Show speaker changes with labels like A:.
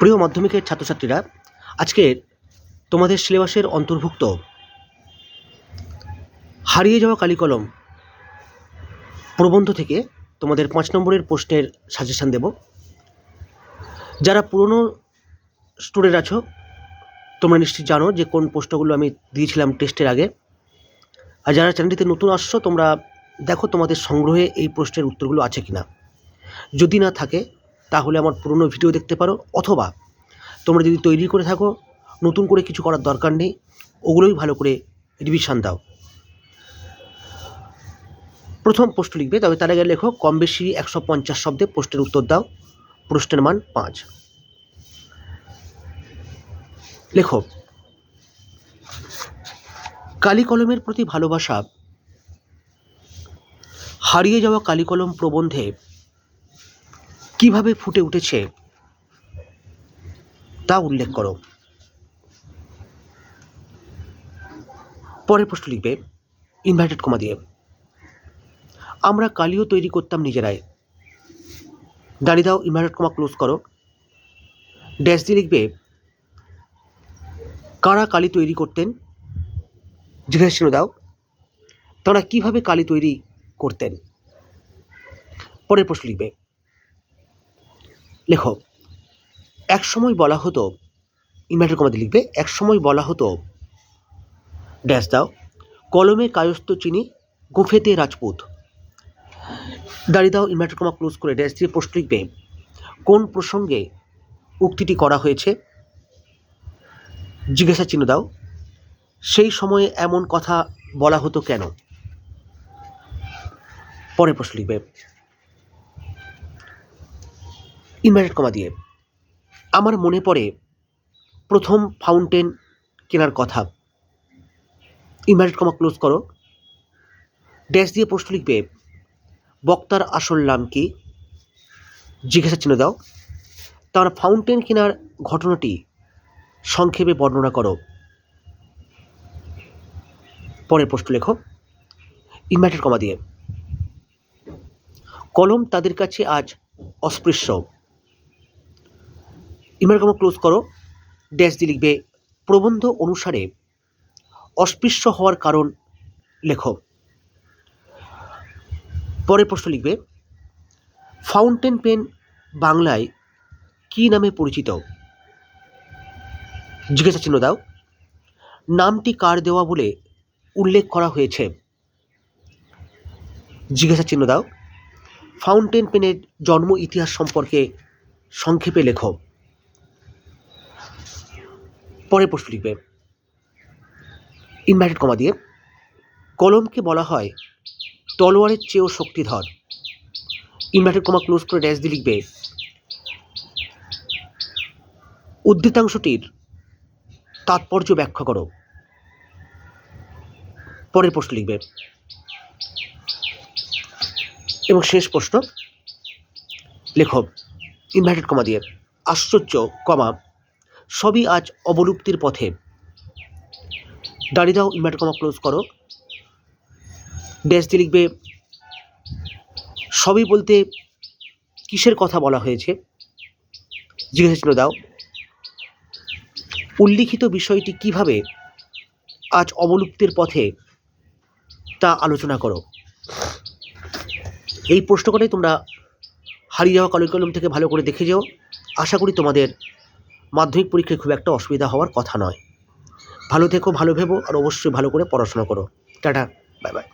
A: প্রিয় মাধ্যমিকের ছাত্রছাত্রীরা আজকে তোমাদের সিলেবাসের অন্তর্ভুক্ত হারিয়ে যাওয়া কালিকলম প্রবন্ধ থেকে তোমাদের পাঁচ নম্বরের প্রশ্নের সাজেশান দেব। যারা পুরনো স্টুডেন্ট আছো, তোমরা নিশ্চয়ই জানো যে কোন প্রশ্নগুলো আমি দিয়েছিলাম টেস্টের আগে। আর যারা চ্যানেলটিতে নতুন আসছো, তোমরা দেখো তোমাদের সংগ্রহে এই প্রশ্নের উত্তরগুলো আছে কি না যদি না থাকে তাহলে আমার পুরনো ভিডিও দেখতে পারো। অথবা তোমরা যদি তৈরি করে থাকো, নতুন করে কিছু করার দরকার নেই, ওগুলোই ভালো করে রিভিশন দাও। প্রথম প্রশ্ন লিখবে, তবে তার আগে লেখো, কম বেশি একশো পঞ্চাশ শব্দে প্রশ্নের উত্তর দাও। প্রশ্নের মান পাঁচ। লেখো, কালি কলমের প্রতি ভালোবাসা, হারিয়ে যাওয়া কালিকলম প্রবন্ধে কীভাবে ফুটে উঠেছে তা উল্লেখ করো। পরের প্রশ্ন লিখবে ইনভার্টেড কমা দিয়ে। আমরা কালিও তৈরি করতাম নিজেরাই। দাঁড়িয়ে দাও ইনভার্টেড কমা ক্লোজ করো। ড্যাশ দিয়ে লিখবে, কারা কালি তৈরি করতেন? জিজ্ঞাসা দাও, তারা কীভাবে কালি তৈরি করতেন? পরের প্রশ্ন লিখবে লেখো এক সময় বলা হতো ইনভার্টার কমাতে লিখবে, এক সময় বলা হতো ড্যাশ দাও, কলমে কায়স্থ চিনি, গুফেতে রাজপুত। দাঁড়িয়ে দাও ইনভার্টার কমা ক্লোজ করে ড্যাশ দিয়ে প্রশ্ন লিখবে, কোন প্রসঙ্গে উক্তিটি করা হয়েছে? জিজ্ঞাসা চিহ্ন দাও, সেই সময়ে এমন কথা বলা হতো কেন? পরে প্রশ্ন লিখবে ইনভার্টেড কমা দিয়ে। আমার মনে পড়ে প্রথম ফাউন্টেন কেনার কথা। ইনভার্টেড কমা ক্লোজ করো। ড্যাশ দিয়ে প্রশ্ন লিখবে, বক্তার আসল নাম কি? জিজ্ঞাসা চিহ্ন দাও। তার ফাউন্টেন কেনার ঘটনাটি সংক্ষেপে বর্ণনা করো। পরের প্রশ্ন লেখো ইনভার্টেড কমা দিয়ে। কলম তাদের কাছে আজ অস্পৃশ্য। ইমেল কমা ক্লোজ করো? ড্যাশ দিয়ে লিখবে, প্রবন্ধ অনুসারে অস্পৃশ্য হওয়ার কারণ লেখো। পরের প্রশ্ন লিখবে ফাউন্টেন পেন বাংলায় কী নামে পরিচিত? জিজ্ঞাসা চিহ্ন দাও। নামটি কার দেওয়া বলে উল্লেখ করা হয়েছে? জিজ্ঞাসা চিহ্ন দাও। ফাউন্টেন পেনের জন্ম ইতিহাস সম্পর্কে সংক্ষেপে লেখো। পরের প্রশ্ন লিখবে। ইনভার্টেড কমা দিয়ে, কলমকে বলা হয় তলোয়ারের চেয়েও শক্তিধর। ইনভার্টেড কমা ক্লোজ করে ড্যাশ দিয়ে লিখবে, উদ্ধৃতাংশটির তাৎপর্য ব্যাখ্যা করো। পরের প্রশ্ন লিখবে, এবং শেষ প্রশ্ন লেখক ইনভার্টেড কমা দিয়ে, আশ্চর্য কমা সবই আজ অবলুপ্তির পথে। দাঁড়িয়ে দাও ইনভার্টেড কমা ক্লোজ করো। ড্যাশ দিয়ে লিখবে, সবই বলতে কিসের কথা বলা হয়েছে? জিজ্ঞাসা দাও। উল্লিখিত বিষয়টি কীভাবে আজ অবলুপ্তির পথে তা আলোচনা করো। এই প্রশ্নকটাই তোমরা হারিয়ে যাওয়া কালিকলম থেকে ভালো করে দেখে যাও। আশা করি তোমাদের মাধ্যমিক পরীক্ষায় খুব একটা অসুবিধা হওয়ার কথা নয়। ভালো থেকো, ভালো ভেবো, আর অবশ্যই ভালো করে পড়াশোনা করো। Tata, bye bye.